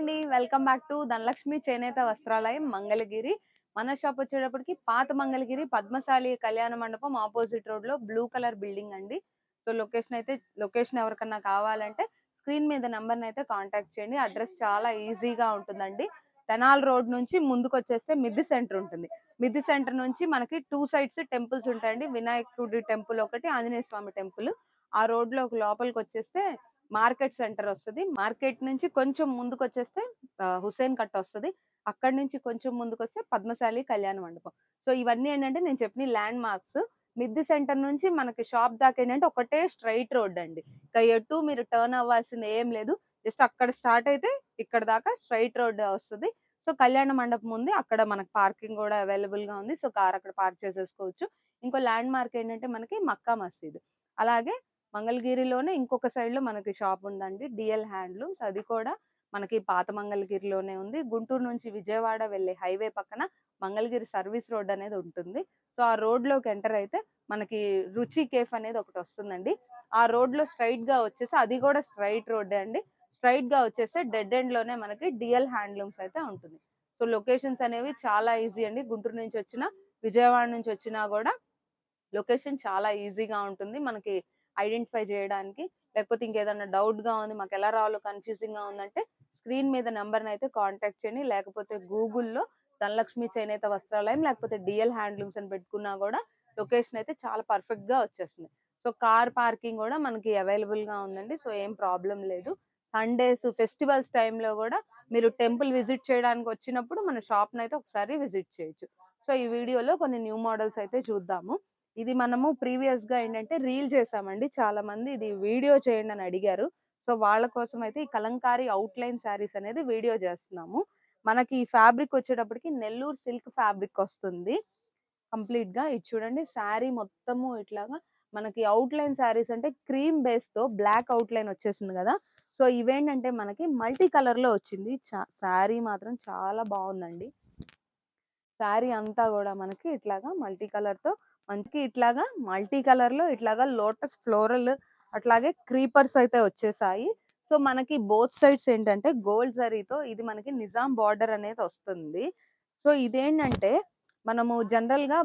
అండి. Welcome back to Dhanalakshmi చేనేత వస్త్రాలయం మంగళగిరి. మన షాప్ వచ్చేటప్పటికి పాత మంగళగిరి పద్మశాలి కళ్యాణ మండపం ఆపోజిట్ రోడ్లో బ్లూ కలర్ బిల్డింగ్ అండి. సో లొకేషన్ అయితే లొకేషన్ ఎవరికన్నా కావాలంటే స్క్రీన్ మీద నెంబర్ అయితే కాంటాక్ట్ చేయండి. అడ్రస్ చాలా ఈజీగా ఉంటుందండి. తెనాల్ రోడ్ నుంచి ముందుకు వచ్చేస్తే మిద్ది సెంటర్ ఉంటుంది. మిద్ది సెంటర్ నుంచి మనకి టూ సైడ్స్ టెంపుల్స్ ఉంటాయండి. వినాయకుడి టెంపుల్ ఒకటి ఆంజనేయ స్వామి టెంపుల్. ఆ రోడ్లో లోపలికి వచ్చేస్తే మార్కెట్ సెంటర్ వస్తుంది. మార్కెట్ నుంచి కొంచెం ముందుకు వచ్చేస్తే హుసేన్ కట్ వస్తుంది. అక్కడి నుంచి కొంచెం ముందుకు వస్తే పద్మశాలి కళ్యాణ మండపం. సో ఇవన్నీ ఏంటంటే నేను చెప్పిన ల్యాండ్ మార్క్స్ మిద్ది సెంటర్ నుంచి మనకి షాప్ దాకా ఏంటంటే ఒకటే స్ట్రైట్ రోడ్ అండి. ఇంకా ఎటు మీరు టర్న్ అవ్వాల్సింది ఏం లేదు. జస్ట్ అక్కడ స్టార్ట్ అయితే ఇక్కడ దాకా స్ట్రైట్ రోడ్ వస్తుంది. సో కళ్యాణ మండపం ఉంది. అక్కడ మనకి పార్కింగ్ కూడా అవైలబుల్గా ఉంది. సో కార్ అక్కడ పార్క్ చేసేసుకోవచ్చు. ఇంకో ల్యాండ్ మార్క్ ఏంటంటే మనకి మక్కా మసీద్. అలాగే మంగళగిరిలోనే ఇంకొక సైడ్లో మనకి షాప్ ఉందండి. DL handlooms. అది కూడా మనకి పాత మంగళగిరిలోనే ఉంది. గుంటూరు నుంచి విజయవాడ వెళ్ళే హైవే పక్కన మంగళగిరి సర్వీస్ రోడ్ అనేది ఉంటుంది. సో ఆ రోడ్లోకి ఎంటర్ అయితే మనకి రుచి కేఫ్ అనేది ఒకటి వస్తుందండి. ఆ రోడ్లో స్ట్రైట్గా వచ్చేసి అది కూడా స్ట్రైట్ రోడ్ అండి. స్ట్రైట్గా వచ్చేస్తే డెడ్ ఎండ్లోనే మనకి డిఎల్ హ్యాండ్లూమ్స్ అయితే ఉంటుంది. సో లొకేషన్స్ అనేవి చాలా ఈజీ అండి. గుంటూరు నుంచి వచ్చినా విజయవాడ నుంచి వచ్చినా కూడా లొకేషన్ చాలా ఈజీగా ఉంటుంది. మనకి ఐడెంటిఫై చేయడానికి లేకపోతే ఇంకేదైనా డౌట్గా ఉంది మాకు ఎలా రావాలో కన్ఫ్యూజింగ్గా ఉందంటే స్క్రీన్ మీద నెంబర్ అయితే కాంటాక్ట్ చేయండి. లేకపోతే గూగుల్లో ధనలక్ష్మి చేనేత వస్త్రాలయం లేకపోతే డిఎల్ హ్యాండ్లూమ్స్ అని పెట్టుకున్నా కూడా లొకేషన్ అయితే చాలా పర్ఫెక్ట్గా వచ్చేస్తుంది. సో కార్ పార్కింగ్ కూడా మనకి అవైలబుల్గా ఉందండి. సో ఏం ప్రాబ్లం లేదు. సండేస్ ఫెస్టివల్స్ టైంలో కూడా మీరు టెంపుల్ విజిట్ చేయడానికి వచ్చినప్పుడు మన షాప్ అయితే ఒకసారి విజిట్ చేయొచ్చు. సో ఈ వీడియోలో కొన్ని న్యూ మోడల్స్ అయితే చూద్దాము. ఇది మనము ప్రీవియస్గా ఏంటంటే రీల్ చేసామండి. చాలా మంది ఇది వీడియో చేయండి అని అడిగారు. సో వాళ్ళ కోసం అయితే ఈ కలంకారీ అవుట్ లైన్ శారీస్ అనేది వీడియో చేస్తున్నాము. మనకి ఈ ఫ్యాబ్రిక్ వచ్చేటప్పటికి నెల్లూరు సిల్క్ ఫ్యాబ్రిక్ వస్తుంది. కంప్లీట్గా ఇది చూడండి. శారీ మొత్తము ఇట్లాగా మనకి అవుట్ లైన్ శారీస్ అంటే క్రీమ్ బేస్తో బ్లాక్ అవుట్ లైన్ వచ్చేసింది కదా! సో ఇవేంటంటే మనకి మల్టీ కలర్లో వచ్చింది శారీ మాత్రం చాలా బాగుందండి. శారీ అంతా కూడా మనకి ఇట్లాగా మల్టీ కలర్తో మనకి ఇట్లాగా మల్టీ కలర్లో ఇట్లాగా లోటస్ ఫ్లోరల్ అట్లాగే క్రీపర్స్ అయితే వచ్చేసాయి. సో మనకి బోత్ సైడ్స్ ఏంటంటే గోల్డ్ జరీతో ఇది మనకి నిజాం బార్డర్ అనేది వస్తుంది. సో ఇదేంటంటే మనము జనరల్గా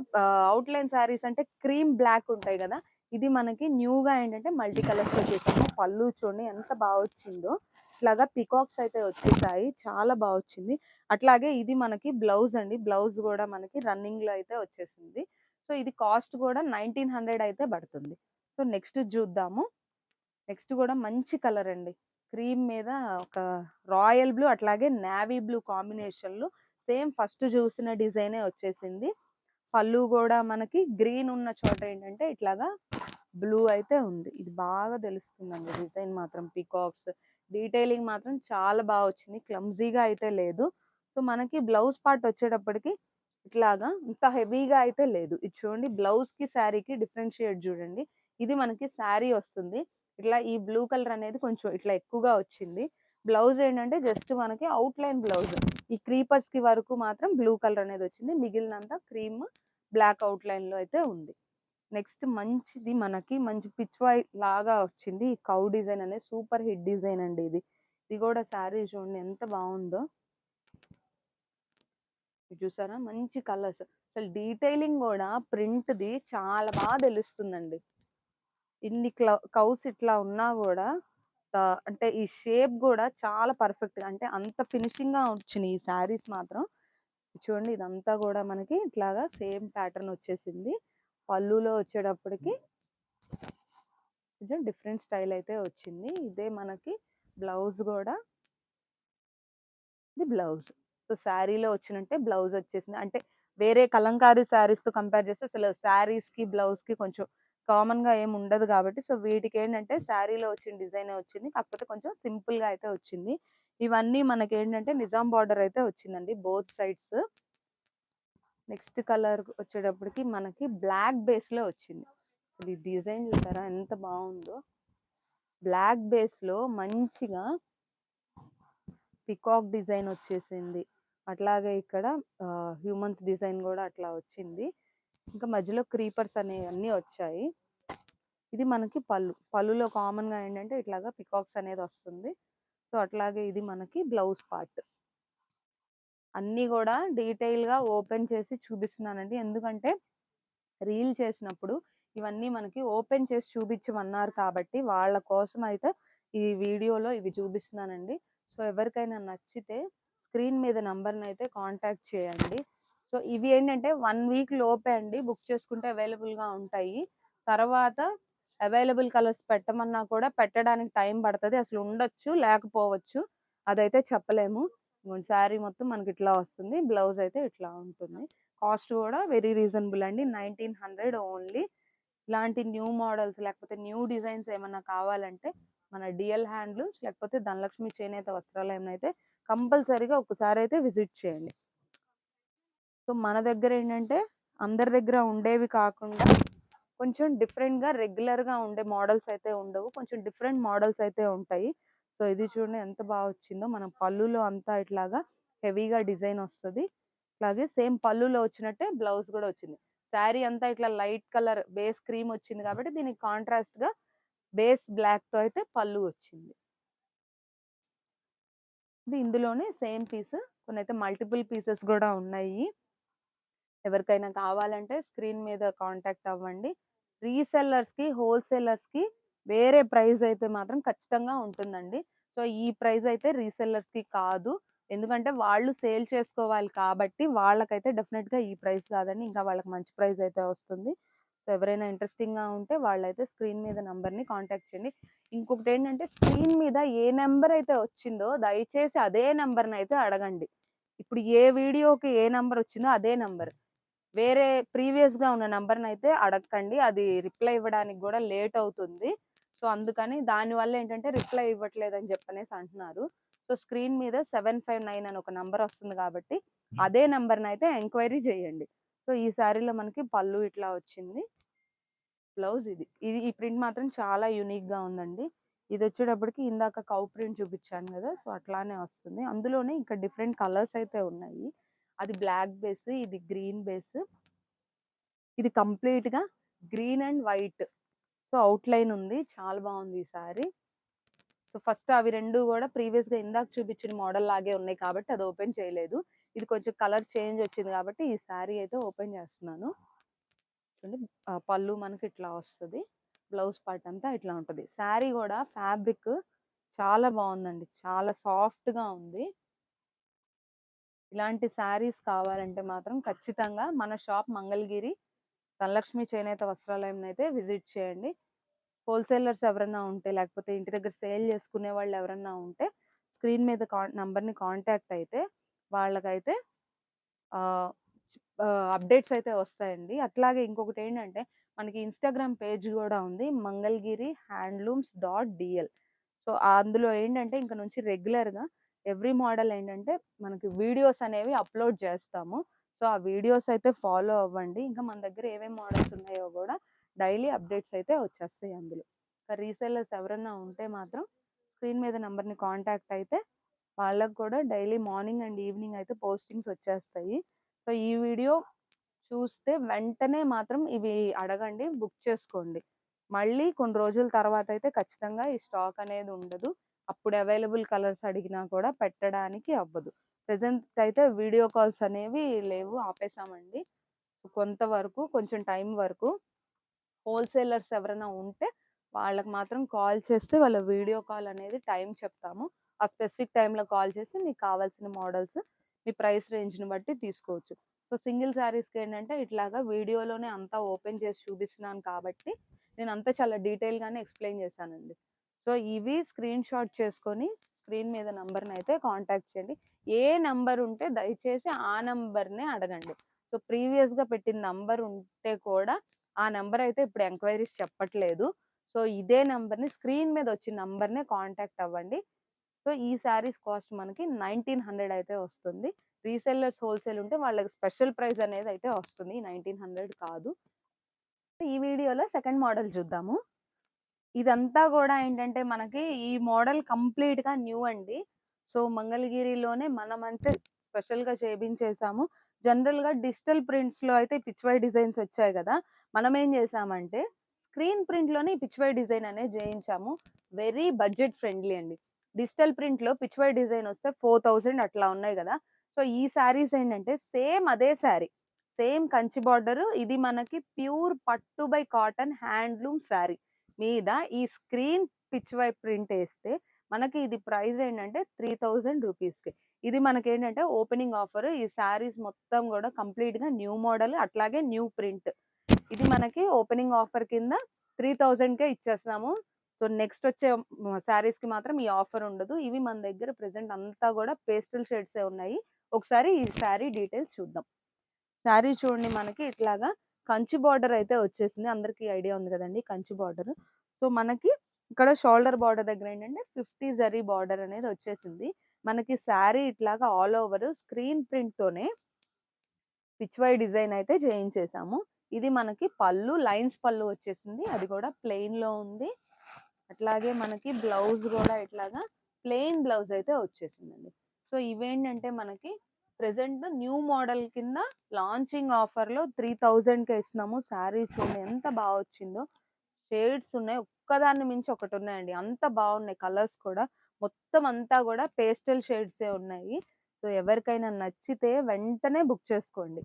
అవుట్ లైన్ శారీస్ అంటే క్రీమ్ బ్లాక్ ఉంటాయి కదా ఇది మనకి న్యూగా ఏంటంటే మల్టీ కలర్స్ వచ్చేసాము పళ్ళు చూడండి ఎంత బాగా వచ్చిందో. ఇట్లాగా పికాక్స్ అయితే వచ్చేసాయి. చాలా బాగా వచ్చింది. అట్లాగే ఇది మనకి బ్లౌజ్ అండి. బ్లౌజ్ కూడా మనకి రన్నింగ్లో అయితే వచ్చేసింది. సో ఇది కాస్ట్ కూడా నైన్టీన్ హండ్రెడ్ అయితే పడుతుంది. సో నెక్స్ట్ చూద్దాము. నెక్స్ట్ కూడా మంచి కలర్ అండి. క్రీమ్ మీద ఒక రాయల్ బ్లూ అట్లాగే నావీ బ్లూ కాంబినేషన్లో సేమ్ ఫస్ట్ చూసిన డిజైనే వచ్చేసింది. పళ్ళు కూడా మనకి గ్రీన్ ఉన్న చోట ఏంటంటే ఇట్లాగా బ్లూ అయితే ఉంది. ఇది బాగా తెలుస్తుందండి డిజైన్ మాత్రం. పికాక్స్ డీటెయిలింగ్ మాత్రం చాలా బాగా వచ్చింది. క్లమ్జీగా అయితే లేదు. సో మనకి బ్లౌజ్ పార్ట్ వచ్చేటప్పటికి ఇట్లాగా ఇంత హెవీగా అయితే లేదు. ఇది చూడండి బ్లౌజ్కి శారీకి డిఫరెన్షియేట్ చూడండి. ఇది మనకి శారీ వస్తుంది. ఇట్లా ఈ బ్లూ కలర్ అనేది కొంచెం ఇట్లా ఎక్కువగా వచ్చింది. బ్లౌజ్ ఏంటంటే జస్ట్ మనకి అవుట్ లైన్ బ్లౌజ్. ఈ క్రీపర్స్కి వరకు మాత్రం బ్లూ కలర్ అనేది వచ్చింది. మిగిలినంతా క్రీమ్ బ్లాక్ అవుట్ లైన్లో అయితే ఉంది. నెక్స్ట్ మంచిది మనకి మంచి పిచ్వాయ్ లాగా వచ్చింది. ఈ కౌ డిజైన్ అనేది సూపర్ హిట్ డిజైన్ అండి ఇది. ఇది కూడా శారీ చూడండి ఎంత బాగుందో. చూసారా? మంచి కలర్స్. అసలు డీటెయిలింగ్ కూడా ప్రింట్ది చాలా బాగా తెలుస్తుందండి. ఇన్ని కౌస్ ఇట్లా ఉన్నా కూడా అంటే ఈ షేప్ కూడా చాలా పర్ఫెక్ట్గా అంటే అంత ఫినిషింగ్గా వచ్చినాయి ఈ శారీస్ మాత్రం. చూడండి ఇదంతా కూడా మనకి ఇట్లాగా సేమ్ ప్యాటర్న్ వచ్చేసింది. పళ్ళులో వచ్చేటప్పటికి కొంచెం డిఫరెంట్ స్టైల్ అయితే వచ్చింది. ఇదే మనకి బ్లౌజ్ కూడా. ఇది బ్లౌజ్. సో శారీలో వచ్చినట్టే బ్లౌజ్ వచ్చేసింది. అంటే వేరే కలంకారీ శారీస్తో కంపేర్ చేస్తే అసలు శారీస్కి బ్లౌజ్కి కొంచెం కామన్గా ఏమి ఉండదు కాబట్టి సో వీటికి ఏంటంటే శారీలో వచ్చిన డిజైన్ వచ్చింది. కాకపోతే కొంచెం సింపుల్గా అయితే వచ్చింది. ఇవన్నీ మనకి ఏంటంటే నిజాం బార్డర్ అయితే వచ్చిందండి బోత్ సైడ్స్. నెక్స్ట్ కలర్ వచ్చేటప్పటికి మనకి బ్లాక్ బేస్లో వచ్చింది. అసలు ఈ డిజైన్ చూసారా ఎంత బాగుందో. బ్లాక్ బేస్లో మంచిగా పికాక్ డిజైన్ వచ్చేసింది. అట్లాగే ఇక్కడ హ్యూమన్స్ డిజైన్ కూడా అట్లా వచ్చింది. ఇంకా మధ్యలో క్రీపర్స్ అనేవన్నీ వచ్చాయి. ఇది మనకి పళ్ళు. పళ్ళులో కామన్గా ఏంటంటే ఇట్లాగా పికాక్స్ అనేది వస్తుంది. సో సో అట్లాగే ఇది మనకి బ్లౌజ్ పార్ట్. అన్నీ కూడా డీటెయిల్గా ఓపెన్ చేసి చూపిస్తున్నానండి. ఎందుకంటే రీల్ చేసినప్పుడు ఇవన్నీ మనకి ఓపెన్ చేసి చూపించమన్నారు కాబట్టి వాళ్ళ కోసం అయితే ఈ వీడియోలో ఇవి చూపిస్తున్నానండి. సో ఎవరికైనా నచ్చితే స్క్రీన్ మీద నంబర్ని అయితే కాంటాక్ట్ చేయండి. సో ఇవి ఏంటంటే వన్ వీక్ లోపే అండి బుక్ చేసుకుంటే అవైలబుల్గా ఉంటాయి. తర్వాత అవైలబుల్ కలర్స్ పెట్టమన్నా కూడా పెట్టడానికి టైం పడుతుంది. అసలు ఉండొచ్చు లేకపోవచ్చు అదైతే చెప్పలేము. శారీ మొత్తం మనకి ఇట్లా వస్తుంది. బ్లౌజ్ అయితే ఇట్లా ఉంటుంది. కాస్ట్ కూడా వెరీ రీజనబుల్ అండి. Nineteen hundred only. ఇలాంటి న్యూ మోడల్స్ లేకపోతే న్యూ డిజైన్స్ ఏమన్నా కావాలంటే మన డిఎల్ హ్యాండ్లూమ్స్ లేకపోతే ధనలక్ష్మి చేనేత వస్త్రాలయం అయితే కంపల్సరీగా ఒకసారి అయితే విజిట్ చేయండి. సో మన దగ్గర ఏంటంటే అందరి దగ్గర ఉండేవి కాకుండా కొంచెం డిఫరెంట్గా రెగ్యులర్గా ఉండే మోడల్స్ అయితే ఉండవు. కొంచెం డిఫరెంట్ మోడల్స్ అయితే ఉంటాయి. సో ఇది చూడండి ఎంత బాగా వచ్చిందో. మన పళ్ళులో అంతా ఇట్లాగా హెవీగా డిజైన్ వస్తుంది. అలాగే సేమ్ పళ్ళులో వచ్చినట్టే బ్లౌజ్ కూడా వచ్చింది. శారీ అంతా ఇట్లా లైట్ కలర్ బేస్ క్రీమ్ వచ్చింది కాబట్టి దీనికి కాంట్రాస్ట్గా బేస్ బ్లాక్తో అయితే పళ్ళు వచ్చింది. ఇది ఇందులోనే సేమ్ పీస్ కొన్ని అయితే మల్టిపుల్ పీసెస్ కూడా ఉన్నాయి. ఎవరికైనా కావాలంటే స్క్రీన్ మీద కాంటాక్ట్ అవ్వండి. రీసెల్లర్స్కి హోల్సేలర్స్కి వేరే ప్రైస్ అయితే మాత్రం ఖచ్చితంగా ఉంటుందండి. సో ఈ ప్రైస్ అయితే రీసెల్లర్స్కి కాదు. ఎందుకంటే వాళ్ళు సేల్ చేసుకోవాలి కాబట్టి వాళ్ళకైతే డెఫినెట్గా ఈ ప్రైస్ కాదండి. ఇంకా వాళ్ళకి మంచి ప్రైస్ అయితే వస్తుంది. సో ఎవరైనా ఇంట్రెస్టింగ్గా ఉంటే వాళ్ళైతే స్క్రీన్ మీద నంబర్ని కాంటాక్ట్ చేయండి. ఇంకొకటి ఏంటంటే స్క్రీన్ మీద ఏ నెంబర్ అయితే వచ్చిందో దయచేసి అదే నెంబర్ అయితే అడగండి. ఇప్పుడు ఏ వీడియోకి ఏ నెంబర్ వచ్చిందో అదే నెంబర్. వేరే ప్రీవియస్గా ఉన్న నెంబర్ అయితే అడగకండి అది రిప్లై ఇవ్వడానికి కూడా లేట్ అవుతుంది. సో అందుకని దానివల్ల ఏంటంటే రిప్లై ఇవ్వట్లేదు అని చెప్పనేసి అంటున్నారు. సో స్క్రీన్ మీద సెవెన్ ఫైవ్ నైన్ అని ఒక నంబర్ వస్తుంది కాబట్టి అదే నెంబర్ని అయితే ఎంక్వైరీ చేయండి. సో ఈ శారీలో మనకి పళ్ళు ఇట్లా వచ్చింది. బ్లౌజ్ ఇది. ఇది ఈ ప్రింట్ మాత్రం చాలా యూనిక్గా ఉందండి. ఇది వచ్చేటప్పటికి ఇందాక కౌ ప్రింట్ చూపించాను కదా సో అట్లానే వస్తుంది. అందులోనే ఇంకా డిఫరెంట్ కలర్స్ అయితే ఉన్నాయి. అది బ్లాక్ బేస్ ఇది గ్రీన్ బేస్. ఇది కంప్లీట్గా green and white. So outline ఉంది. చాలా బాగుంది ఈ సారీ. సో ఫస్ట్ అవి రెండు కూడా ప్రీవియస్గా ఇందాక చూపించిన మోడల్ లాగే ఉన్నాయి కాబట్టి అది ఓపెన్ చేయలేదు. ఇది కొంచెం కలర్ చేంజ్ వచ్చింది కాబట్టి ఈ శారీ అయితే ఓపెన్ చేస్తున్నాను. చూడండి పళ్ళు మనకి ఇట్లా వస్తుంది బ్లౌజ్ పార్ట్ అంతా ఇట్లా ఉంటుంది. శారీ కూడా ఫ్యాబ్రిక్ చాలా బాగుందండి. చాలా సాఫ్ట్గా ఉంది. ఇలాంటి శారీస్ కావాలంటే మాత్రం ఖచ్చితంగా మన షాప్ మంగళగిరి ధనలక్ష్మి చేనేత వస్త్రాలయం అయితే విజిట్ చేయండి. హోల్సేలర్స్ ఎవరైనా ఉంటే లేకపోతే ఇంటి దగ్గర సేల్ చేసుకునే వాళ్ళు ఎవరైనా ఉంటే స్క్రీన్ మీద కా నంబర్ని కాంటాక్ట్ అయితే వాళ్ళకైతే అప్డేట్స్ అయితే వస్తాయండి. అట్లాగే ఇంకొకటి ఏంటంటే మనకి ఇన్స్టాగ్రామ్ పేజ్ కూడా ఉంది. Mangalagiri handlooms dot DL. So అందులో ఏంటంటే ఇంకా నుంచి రెగ్యులర్గా ఎవ్రీ మోడల్ ఏంటంటే మనకి వీడియోస్ అనేవి అప్లోడ్ చేస్తాము. సో ఆ వీడియోస్ అయితే ఫాలో అవ్వండి. ఇంకా మన దగ్గర ఏమేమి మోడల్స్ ఉన్నాయో కూడా డైలీ అప్డేట్స్ అయితే వచ్చేస్తాయి అందులో. ఇంకా రీసెల్లర్స్ ఎవరైనా ఉంటే మాత్రం స్క్రీన్ మీద నెంబర్ని కాంటాక్ట్ అయితే వాళ్ళకు కూడా డైలీ మార్నింగ్ అండ్ ఈవినింగ్ అయితే పోస్టింగ్స్ వచ్చేస్తాయి. సో ఈ వీడియో చూస్తే వెంటనే మాత్రం ఇవి అడగండి బుక్ చేసుకోండి. మళ్ళీ కొన్ని రోజుల తర్వాత అయితే ఖచ్చితంగా ఈ స్టాక్ అనేది ఉండదు. అప్పుడు అవైలబుల్ కలర్స్ అడిగినా కూడా పెట్టడానికి అవ్వదు. ప్రజెంట్ అయితే వీడియో కాల్స్ అనేవి లేవు ఆపేసామండి. కొంతవరకు కొంచెం టైం వరకు హోల్సేలర్స్ ఎవరైనా ఉంటే వాళ్ళకి మాత్రం కాల్ చేస్తే వాళ్ళ వీడియో కాల్ అనేది టైం చెప్తాము. ఆ స్పెసిఫిక్ టైంలో కాల్ చేసి మీకు కావాల్సిన మోడల్స్ మీ ప్రైస్ రేంజ్ని బట్టి తీసుకోవచ్చు. సో సింగిల్ శారీస్కి ఏంటంటే ఇట్లాగా వీడియోలోనే అంతా ఓపెన్ చేసి చూపిస్తున్నాను కాబట్టి నేను అంతా చాలా డీటెయిల్గానే ఎక్స్ప్లెయిన్ చేశానండి. సో ఇవి స్క్రీన్ షాట్ చేసుకొని స్క్రీన్ మీద నంబర్ని అయితే కాంటాక్ట్ చేయండి. ఏ నంబర్ ఉంటే దయచేసి ఆ నంబర్నే అడగండి. సో ప్రీవియస్గా పెట్టిన నంబర్ ఉంటే కూడా ఆ నెంబర్ అయితే ఇప్పుడు ఎంక్వైరీస్ చెప్పట్లేదు. సో ఇదే నెంబర్ని స్క్రీన్ మీద వచ్చిన నంబర్నే కాంటాక్ట్ అవ్వండి. సో ఈ శారీస్ కాస్ట్ మనకి నైన్టీన్ హండ్రెడ్ అయితే వస్తుంది. రీసెల్లర్స్ హోల్సేల్ ఉంటే వాళ్ళకి స్పెషల్ ప్రైస్ అనేది అయితే వస్తుంది. నైన్టీన్ హండ్రెడ్ కాదు. ఈ వీడియోలో సెకండ్ మోడల్ చూద్దాము. ఇదంతా కూడా ఏంటంటే మనకి ఈ మోడల్ కంప్లీట్గా న్యూ అండి. సో మంగళగిరిలోనే మనం స్పెషల్గా చేపించేసాము. జనరల్గా డిజిటల్ ప్రింట్స్లో అయితే పిచ్వై డిజైన్స్ వచ్చాయి కదా. మనం ఏం చేసామంటే స్క్రీన్ ప్రింట్లోనే పిచ్వై డిజైన్ అనేది చేయించాము. వెరీ బడ్జెట్ ఫ్రెండ్లీ అండి. డిజిటల్ ప్రింట్‌లో పిచ్ వై డిజైన్ వస్తే 4000 అట్లా ఉన్నాయి కదా సో, ఈ శారీస్ ఏంటంటే సేమ్ అదే శారీ. సేమ్ కంచి బార్డర్ ఇది మనకి ప్యూర్ పట్టు బై కాటన్ హ్యాండ్లూమ్ శారీ మీద ఈ స్క్రీన్ పిచ్ వై ప్రింట్ వేస్తే మనకి ఇది ప్రైస్ ఏంటంటే 3000 రూపీస్‌కి. ఇది మనకేంటంటే ఓపెనింగ్ ఆఫర్. ఈ శారీస్ మొత్తం కూడా కంప్లీట్‌గా న్యూ మోడల్ అట్లాగే న్యూ ప్రింట్. ఇది మనకి ఓపెనింగ్ ఆఫర్ కింద 3000కే ఇచ్చేస్తున్నాము. సో, నెక్స్ట్ వచ్చే శారీస్‌కి మాత్రం ఈ ఆఫర్ ఉండదు. ఇవి మన దగ్గర ప్రజెంట్ అంతా కూడా పేస్టల్ షేడ్సే ఉన్నాయి. ఒకసారి ఈ శారీ డీటెయిల్స్ చూద్దాం. శారీ చూడండి మనకి ఇట్లాగా కంచి బార్డర్ అయితే వచ్చేసింది. అందరికీ ఐడియా ఉంది కదండి కంచి బార్డర్. సో, మనకి ఇక్కడ షోల్డర్ బార్డర్ దగ్గర ఏంటంటే 50 జరీ బార్డర్ అనేది వచ్చేసింది. మనకి శారీ ఇట్లాగా ఆల్ ఓవర్ స్క్రీన్ ప్రింట్‌తోనే పిచ్వై డిజైన్ అయితే చేయించేసాము. ఇది మనకి పళ్ళు లైన్స్ పళ్ళు వచ్చేసింది. అది కూడా ప్లెయిన్‌లో ఉంది. అట్లాగే మనకి బ్లౌజ్ కూడా ఇట్లాగా ప్లెయిన్ బ్లౌజ్ అయితే వచ్చేసిందండి. సో, ఇవేంటంటే మనకి ప్రెజెంట్ న్యూ మోడల్ కింద లాంచింగ్ ఆఫర్‌లో 3000కే ఇస్తున్నాము. శారీస్ చూడండి ఎంత బాగా వచ్చిందో. షేడ్స్ ఉన్నాయి. ఒక్కదాన్ని మించి ఒకటి ఉన్నాయండి. అంత బాగున్నాయి కలర్స్ కూడా. మొత్తం అంతా కూడా పేస్టల్ షేడ్సే ఉన్నాయి. సో, ఎవరికైనా నచ్చితే వెంటనే బుక్ చేసుకోండి.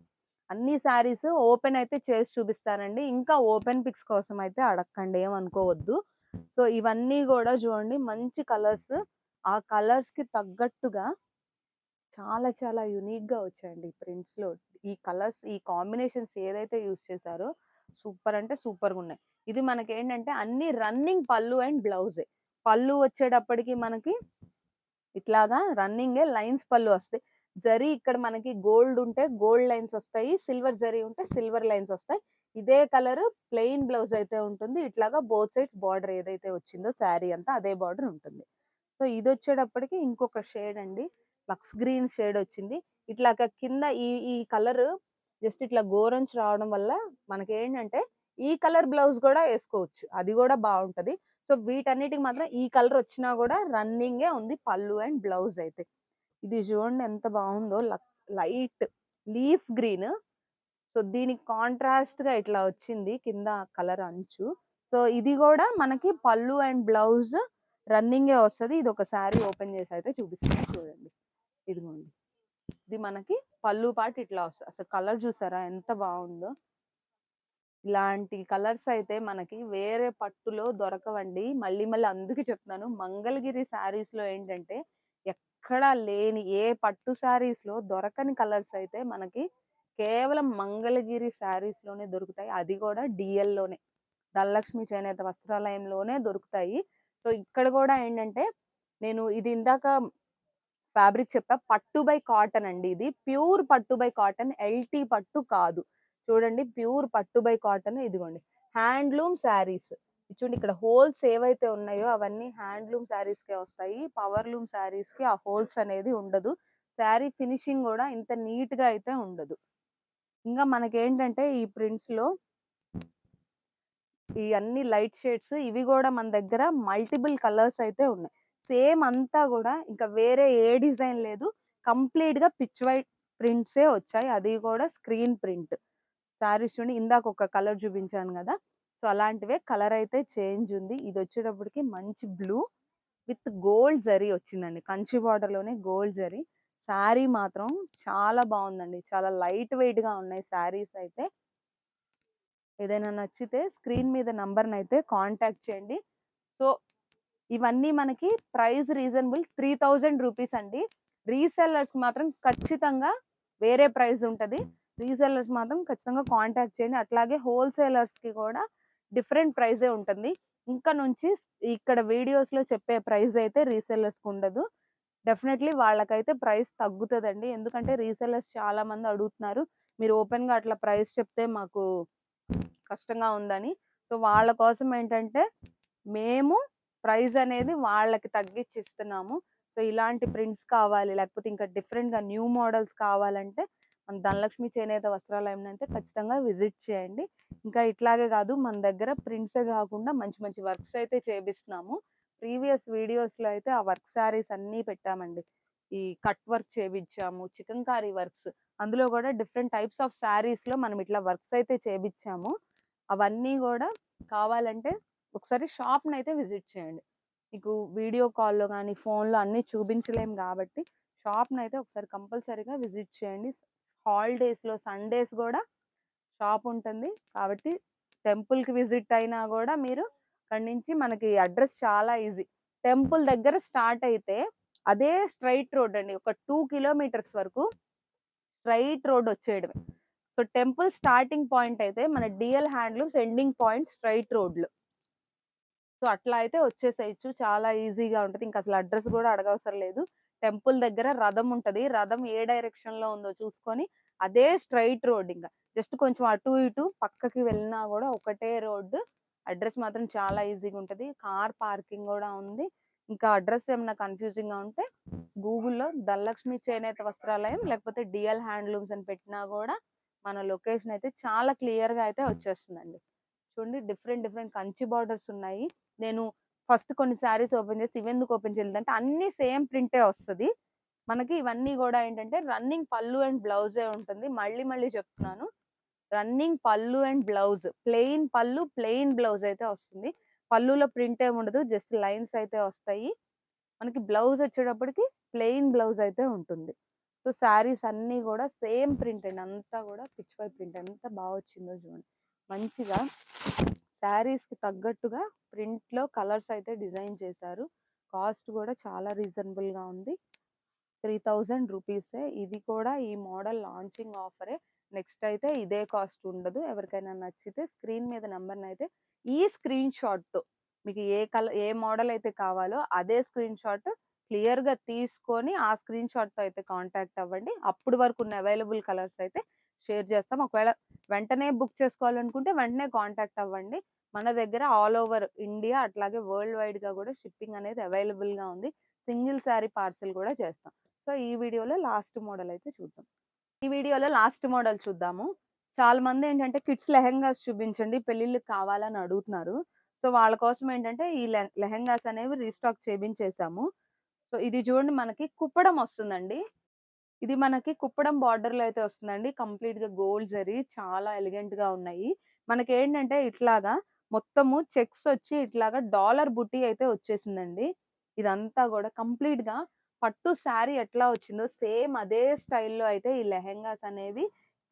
అన్ని శారీస్ ఓపెన్ అయితే చేసి చూపిస్తానండి. ఇంకా ఓపెన్ పిక్స్ కోసం అయితే అడక్కండి ఏమనుకోవద్దు. సో, ఇవన్నీ కూడా చూడండి మంచి కలర్స్. ఆ కలర్స్‌కి తగ్గట్టుగా చాలా చాలా యూనిక్‌గా వచ్చాయండి ఈ ప్రింట్స్‌లో. ఈ కలర్స్ ఈ కాంబినేషన్స్ ఏదైతే యూస్ చేశారో సూపర్ అంటే సూపర్‌గున్నాయి. ఇది మనకేంటంటే అన్ని రన్నింగ్ పళ్ళు అండ్ బ్లౌజే. పళ్ళు వచ్చేటప్పటికి మనకి ఇట్లాగా రన్నింగే లైన్స్ పళ్ళు వస్తాయి. జరీ ఇక్కడ మనకి గోల్డ్ ఉంటే గోల్డ్ లైన్స్ వస్తాయి. సిల్వర్ జరీ ఉంటే సిల్వర్ లైన్స్ వస్తాయి. ఇదే కలర్ ప్లెయిన్ బ్లౌజ్ అయితే ఉంటుంది. ఇట్లాగా బోత్ సైడ్స్ బార్డర్ ఏదైతే వచ్చిందో శారీ అంతా అదే బార్డర్ ఉంటుంది. సో, ఇది వచ్చేటప్పటికి ఇంకొక షేడ్ అండి. లక్స్ గ్రీన్ షేడ్ వచ్చింది. ఇట్లాగా కింద ఈ ఈ కలర్ జస్ట్ ఇట్లా గోరంచు రావడం వల్ల మనకేంటంటే ఈ కలర్ బ్లౌజ్ కూడా వేసుకోవచ్చు అది కూడా బాగుంటుంది సో, వీటన్నిటికి మాత్రం ఈ కలర్ వచ్చినా కూడా రన్నింగే ఉంది పళ్ళు అండ్ బ్లౌజ్ అయితే. ఇది చూడండి ఎంత బాగుందో lux light leaf green. So, దీనికి కాంట్రాస్ట్‌గా ఇట్లా వచ్చింది కింద కలర్ అంచు. సో, ఇది కూడా మనకి పళ్ళు అండ్ బ్లౌజ్ రన్నింగే వస్తుంది ఇది ఒక శారీ ఓపెన్ చేసి అయితే చూపిస్తాను చూడండి. ఇదిగోండి. ఇది మనకి పళ్ళు పాటు ఇట్లా వస్తుంది అసలు కలర్ చూసారా ఎంత బాగుందో ఇలాంటి కలర్స్ అయితే మనకి వేరే పట్టులో దొరకవండి. మళ్ళీ మళ్ళీ అందుకే చెప్తున్నాను. మంగళగిరి శారీస్‌లో ఏంటంటే ఎక్కడా లేని ఏ పట్టు శారీస్‌లో దొరకని కలర్స్ అయితే మనకి కేవలం మంగళగిరి శారీస్‌లోనే దొరుకుతాయి. అది కూడా డిఎల్లోనే ధనలక్ష్మి చేనేత వస్త్రాలయంలోనే దొరుకుతాయి. సో, ఇక్కడ కూడా ఏంటంటే నేను ఇది ఇందాక ఫ్యాబ్రిక్ చెప్పా. పట్టు బై కాటన్ అండి ఇది. ప్యూర్ పట్టు బై కాటన్. ఎల్టీ పట్టు కాదు. చూడండి ప్యూర్ పట్టు బై కాటన్ ఇదిగోండి. హ్యాండ్లూమ్ శారీస్. చూడండి ఇక్కడ హోల్స్ ఏవైతే ఉన్నాయో అవన్నీ హ్యాండ్లూమ్ శారీస్‌కే వస్తాయి. పవర్‌లూమ్ శారీస్‌కి ఆ హోల్స్ అనేది ఉండదు. శారీ ఫినిషింగ్ కూడా ఇంత నీట్‌గా అయితే ఉండదు. ఇంగా మనకేంటంటే ఈ ప్రింట్స్‌లో ఈ అన్ని లైట్ షేడ్స్ ఇవి కూడా మన దగ్గర మల్టిపుల్ కలర్స్ అయితే ఉన్నాయి. సేమ్ అంతా కూడా ఇంకా వేరే ఏ డిజైన్ లేదు. కంప్లీట్‌గా పిచ్ వైట్ ప్రింట్సే వచ్చాయి. అది కూడా స్క్రీన్ ప్రింట్. శారీస్ చూడండి ఇందాక ఒక కలర్ చూపించాను కదా సో, అలాంటివే కలర్ అయితే చేంజ్ ఉంది. ఇది వచ్చేటప్పటికి మంచి బ్లూ విత్ గోల్డ్ జరీ వచ్చిందండి. కంచి బార్డర్‌లోనే గోల్డ్ జరీ. శారీ మాత్రం చాలా బాగుందండి చాలా లైట్ వెయిట్‌గా ఉన్నాయి శారీస్ అయితే. ఏదైనా నచ్చితే స్క్రీన్ మీద నంబర్‌నైతే కాంటాక్ట్ చేయండి. సో, ఇవన్నీ మనకి ప్రైస్ రీజనబుల్ 3000 రూపీస్ అండి. రీసెల్లర్స్ మాత్రం ఖచ్చితంగా వేరే ప్రైస్ ఉంటుంది రీసెల్లర్స్ మాత్రం ఖచ్చితంగా కాంటాక్ట్ చేయండి. అట్లాగే హోల్‌సేలర్స్‌కి కూడా డిఫరెంట్ ప్రైజే ఉంటుంది. ఇంకా నుంచి ఇక్కడ వీడియోస్‌లో చెప్పే ప్రైస్ అయితే రీసెల్లర్స్‌కి ఉండదు. డెఫినెట్లీ వాళ్ళకైతే ప్రైస్ తగ్గుతుందండి ఎందుకంటే రీసెలర్స్ చాలా మంది అడుగుతున్నారు. మీరు ఓపెన్‌గా అట్లా ప్రైస్ చెప్తే మాకు కష్టంగా ఉందని. సో, వాళ్ళ కోసం ఏంటంటే మేము ప్రైస్ అనేది వాళ్ళకి తగ్గించి ఇస్తున్నాము. సో, ఇలాంటి ప్రింట్స్ కావాలి లేకపోతే ఇంకా డిఫరెంట్‌గా న్యూ మోడల్స్ కావాలంటే మన ధనలక్ష్మి చేనేత వస్త్రాలయం అంటే ఖచ్చితంగా విజిట్ చేయండి. ఇంకా ఇట్లాగే కాదు మన దగ్గర ప్రింట్సే కాకుండా మంచి మంచి వర్క్స్ అయితే చేపిస్తున్నాము. ప్రీవియస్ వీడియోస్‌లో అయితే ఆ వర్క్ శారీస్ అన్నీ పెట్టామండి. ఈ కట్ వర్క్ చేపిచ్చాము చికెన్ కారీ వర్క్స్ అందులో కూడా డిఫరెంట్ టైప్స్ ఆఫ్ శారీస్‌లో మనం ఇట్లా వర్క్స్ అయితే చేయించాము అవన్నీ కూడా కావాలంటే ఒకసారి షాప్ని అయితే విజిట్ చేయండి. మీకు వీడియో కాల్‌లో కానీ ఫోన్‌లో అన్నీ చూపించలేము కాబట్టి షాప్ని అయితే ఒకసారి కంపల్సరీగా విజిట్ చేయండి. హాలిడేస్‌లో సండేస్ కూడా షాప్ ఉంటుంది. కాబట్టి టెంపుల్‌కి విజిట్ అయినా కూడా మీరు అక్కడి నుంచి మనకి అడ్రస్ చాలా ఈజీ. టెంపుల్ దగ్గర స్టార్ట్ అయితే అదే స్ట్రెయిట్ రోడ్ అండి. ఒక టూ కిలోమీటర్స్ వరకు స్ట్రెయిట్ రోడ్ వచ్చేయడమే. సో, టెంపుల్ స్టార్టింగ్ పాయింట్ అయితే మన DL handlooms ending point straight రోడ్లు సో, అట్లా అయితే వచ్చేసేయచ్చు చాలా ఈజీగా ఉంటుంది ఇంకా అసలు అడ్రస్ కూడా అడగవసరం లేదు. టెంపుల్ దగ్గర రథం ఉంటుంది రథం ఏ డైరెక్షన్‌లో ఉందో చూసుకొని అదే స్ట్రెయిట్ రోడ్ ఇంకా జస్ట్ కొంచెం అటు ఇటు పక్కకి వెళ్ళినా కూడా ఒకటే రోడ్డు అడ్రస్ మాత్రం చాలా ఈజీగా ఉంటుంది కార్ పార్కింగ్ కూడా ఉంది. ఇంకా అడ్రస్ ఏమైనా కన్‌ఫ్యూజింగ్‌గా ఉంటే గూగుల్‌లో ధనలక్ష్మి చేనేత వస్త్రాలయం లేకపోతే డిఎల్ హ్యాండ్లూమ్స్ అని పెట్టినా కూడా మన లొకేషన్ అయితే చాలా క్లియర్‌గా అయితే వచ్చేస్తుందండి. చూడండి డిఫరెంట్ డిఫరెంట్ కంచి బార్డర్స్ ఉన్నాయి. నేను ఫస్ట్ కొన్ని శారీస్ ఓపెన్ చేసి ఇవెందుకు ఓపెన్ చేయలేదంటే అన్నీ సేమ్ ప్రింటే వస్తుంది మనకి ఇవన్నీ కూడా ఏంటంటే రన్నింగ్ పళ్ళు అండ్ బ్లౌజే ఉంటుంది. మళ్ళీ మళ్ళీ చెప్తున్నాను. రన్నింగ్ పళ్ళు అండ్ బ్లౌజ్. ప్లెయిన్ పళ్ళు, ప్లెయిన్ బ్లౌజ్ అయితే వస్తుంది. పళ్ళులో ప్రింట్ ఏమి ఉండదు. జస్ట్ లైన్స్ అయితే వస్తాయి. మనకి బ్లౌజ్ వచ్చేటప్పటికి ప్లెయిన్ బ్లౌజ్ అయితే ఉంటుంది. సో, శారీస్ అన్నీ కూడా సేమ్ ప్రింట్ అండి. అంతా కూడా పిచ్ ప్రింట్ ఎంత బాగా వచ్చిందో చూడండి. మంచిగా శారీస్‌కి తగ్గట్టుగా ప్రింట్‌లో కలర్స్ అయితే డిజైన్ చేశారు. కాస్ట్ కూడా చాలా రీజనబుల్‌గా ఉంది. 3000 రూపీసే. ఇది కూడా ఈ మోడల్ లాంచింగ్ ఆఫరే. నెక్స్ట్ అయితే ఇదే కాస్ట్ ఉండదు. ఎవరికైనా నచ్చితే స్క్రీన్ మీద నంబర్‌నైతే ఈ స్క్రీన్ షాట్‌తో మీకు ఏ కల ఏ మోడల్ అయితే కావాలో అదే స్క్రీన్ షాట్ క్లియర్‌గా తీసుకొని ఆ స్క్రీన్ షాట్‌తో అయితే కాంటాక్ట్ అవ్వండి. అప్పుడు వరకు ఉన్న అవైలబుల్ కలర్స్ అయితే షేర్ చేస్తాం. ఒకవేళ వెంటనే బుక్ చేసుకోవాలనుకుంటే వెంటనే కాంటాక్ట్ అవ్వండి. మన దగ్గర ఆల్ ఓవర్ ఇండియా అట్లాగే వరల్డ్ వైడ్‌గా కూడా షిప్పింగ్ అనేది అవైలబుల్‌గా ఉంది. సింగిల్ శారీ పార్సెల్ కూడా చేస్తాం. సో, ఈ వీడియోలో లాస్ట్ మోడల్ అయితే చూద్దాం. ఈ వీడియోలో లాస్ట్ మోడల్ చూద్దాము. చాలా మంది ఏంటంటే కిడ్స్ లెహెంగాస్ చూపించండి పెళ్ళిళ్ళకి కావాలని అడుగుతున్నారు. సో, వాళ్ళ కోసం ఏంటంటే ఈ లెహెంగాస్ అనేవి రీస్టాక్ చేపించేసాము. సో, ఇది చూడండి మనకి కుప్పడం వస్తుందండి. ఇది మనకి కుప్పడం బార్డర్‌లో అయితే వస్తుందండి. కంప్లీట్‌గా గోల్డ్ జరీ చాలా ఎలిగెంట్‌గా ఉన్నాయి. మనకి ఏంటంటే ఇట్లాగా మొత్తము చెక్స్ వచ్చి ఇట్లాగా డాలర్ బుట్టి అయితే వచ్చేసిందండి. ఇదంతా కూడా కంప్లీట్‌గా పట్టు శారీ ఎట్లా వచ్చిందో సేమ్ అదే స్టైల్‌లో అయితే ఈ లెహెంగాస్ అనేవి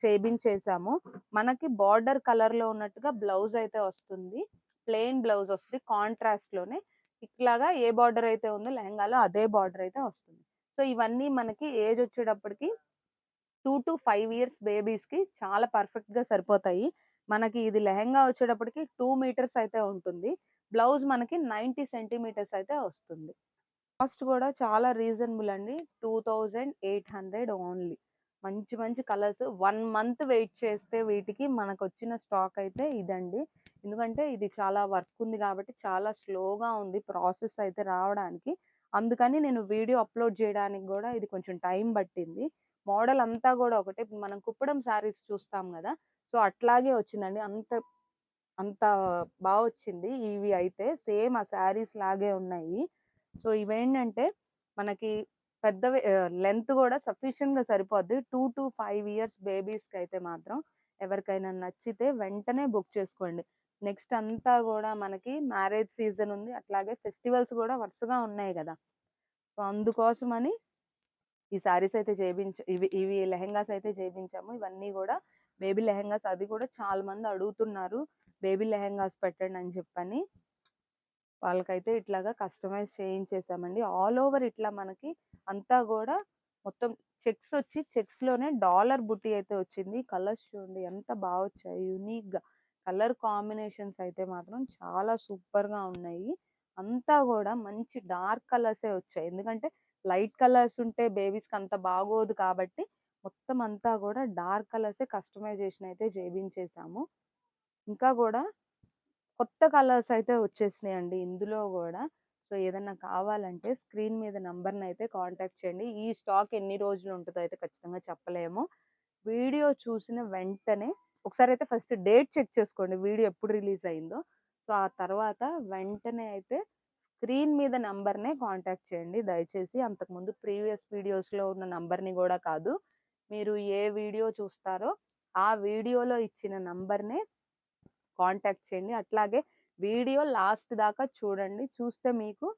చేపించేసాము. మనకి బార్డర్ కలర్‌లో ఉన్నట్టుగా బ్లౌజ్ అయితే వస్తుంది. ప్లెయిన్ బ్లౌజ్ వస్తుంది కాంట్రాస్ట్‌లోనే ఇట్లాగా ఏ బార్డర్ అయితే ఉందో లెహెంగాలో అదే బార్డర్ అయితే వస్తుంది. సో, ఇవన్నీ మనకి ఏజ్ వచ్చేటప్పటికి 2-5 ఇయర్స్ బేబీస్‌కి చాలా పర్ఫెక్ట్‌గా సరిపోతాయి. మనకి ఇది లెహెంగా వచ్చేటప్పటికి టూ మీటర్స్ అయితే ఉంటుంది. బ్లౌజ్ మనకి 90 సెంటీమీటర్స్ అయితే వస్తుంది. కాస్ట్ కూడా చాలా రీజనబుల్ అండి. 2800 ఓన్లీ. మంచి మంచి కలర్స్ వన్ మంత్ వెయిట్ చేస్తే వీటికి మనకు వచ్చిన స్టాక్ అయితే ఇదండి. ఎందుకంటే ఇది చాలా వర్క్ ఉంది కాబట్టి చాలా స్లోగా ఉంది ప్రాసెస్ అయితే రావడానికి. అందుకని నేను వీడియో అప్‌లోడ్ చేయడానికి కూడా ఇది కొంచెం టైం పట్టింది. మోడల్ అంతా కూడా ఒకటే. మనం కుప్పడం శారీస్ చూస్తాం కదా సో, అట్లాగే వచ్చిందండి. అంత అంత బాగా వచ్చింది. ఇవి అయితే సేమ్ ఆ శారీస్ లాగే ఉన్నాయి. సో, ఇవేంటంటే మనకి పెద్దవి లెంత్ కూడా సఫిషియెంట్‌గా సరిపోద్ది. 2-5 ఇయర్స్ బేబీస్కి అయితే మాత్రం ఎవరికైనా నచ్చితే వెంటనే బుక్ చేసుకోండి. నెక్స్ట్ అంతా కూడా మనకి మ్యారేజ్ సీజన్ ఉంది. అట్లాగే ఫెస్టివల్స్ కూడా వరుసగా ఉన్నాయి కదా సో, అందుకోసమని ఈ శారీస్ అయితే చేయించ ఇవి ఇవి లెహెంగాస్ అయితే చేయించాము ఇవన్నీ కూడా బేబీ లెహెంగాస్ అది కూడా చాలా మంది అడుగుతున్నారు. బేబీ లెహెంగాస్ పెట్టండి అని చెప్పని. వాళ్ళకైతే ఇట్లాగా కస్టమైజ్ చేయించేసామండి. ఆల్ ఓవర్ ఇట్లా మనకి అంతా కూడా మొత్తం చెక్స్ వచ్చి చెక్స్‌లోనే డాలర్ బుట్టి అయితే వచ్చింది. కలర్స్ చూడండి ఎంత బాగా వచ్చాయి యూనిక్‌గా. కలర్ కాంబినేషన్స్ అయితే మాత్రం చాలా సూపర్‌గా ఉన్నాయి. అంతా కూడా మంచి డార్క్ కలర్సే వచ్చాయి. ఎందుకంటే లైట్ కలర్స్ ఉంటే బేబీస్‌కి అంత బాగోదు కాబట్టి మొత్తం అంతా కూడా డార్క్ కలర్సే కస్టమైజేషన్ అయితే చేయించేసాము ఇంకా కూడా కొత్త కలర్స్ అయితే వచ్చేసినాయండి ఇందులో కూడా సో, ఏదన్నా కావాలంటే స్క్రీన్ మీద నంబర్‌నైతే కాంటాక్ట్ చేయండి. ఈ స్టాక్ ఎన్ని రోజులు ఉంటుందో అయితే ఖచ్చితంగా చెప్పలేము. వీడియో చూసిన వెంటనే ఒకసారి అయితే ఫస్ట్ డేట్ చెక్ చేసుకోండి. వీడియో ఎప్పుడు రిలీజ్ అయిందో. సో, ఆ తర్వాత వెంటనే అయితే స్క్రీన్ మీద నంబర్‌నే కాంటాక్ట్ చేయండి దయచేసి. అంతకుముందు ప్రీవియస్ వీడియోస్‌లో ఉన్న నంబర్‌ని కూడా కాదు. మీరు ఏ వీడియో చూస్తారో ఆ వీడియోలో ఇచ్చిన నంబర్‌నే కాంటాక్ట్ చేయండి. అట్లాగే వీడియో లాస్ట్ దాకా చూడండి. చూస్తే మీకు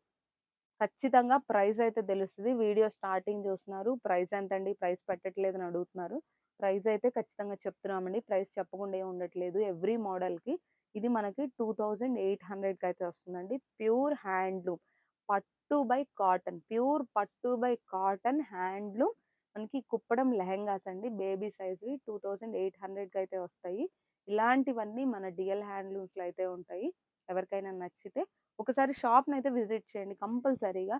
ఖచ్చితంగా ప్రైస్ అయితే తెలుస్తుంది. వీడియో స్టార్టింగ్ చూస్తున్నారు. ప్రైస్ ఎంత అండి ప్రైస్ పెట్టట్లేదు అని అడుగుతున్నారు. ప్రైస్ అయితే ఖచ్చితంగా చెప్తున్నామండి. ప్రైస్ చెప్పకుండా ఏమి ఉండట్లేదు. ఎవ్రీ మోడల్కి ఇది మనకి టూ థౌజండ్ ఎయిట్ హండ్రెడ్కి అయితే వస్తుందండి. Pure handloom. పట్టు బై కాటన్. ప్యూర్ పట్టు బై కాటన్ హ్యాండ్లూమ్. మనకి కుప్పడం లెహెంగాస్ అండి. బేబీ సైజ్వి టూ థౌజండ్ ఎయిట్ హండ్రెడ్కి అయితే వస్తాయి. ఇలాంటివన్నీ మన డిఎల్ హ్యాండ్లూమ్స్లో అయితే ఉంటాయి. ఎవరికైనా నచ్చితే ఒకసారి షాప్ని అయితే విజిట్ చేయండి కంపల్సరీగా.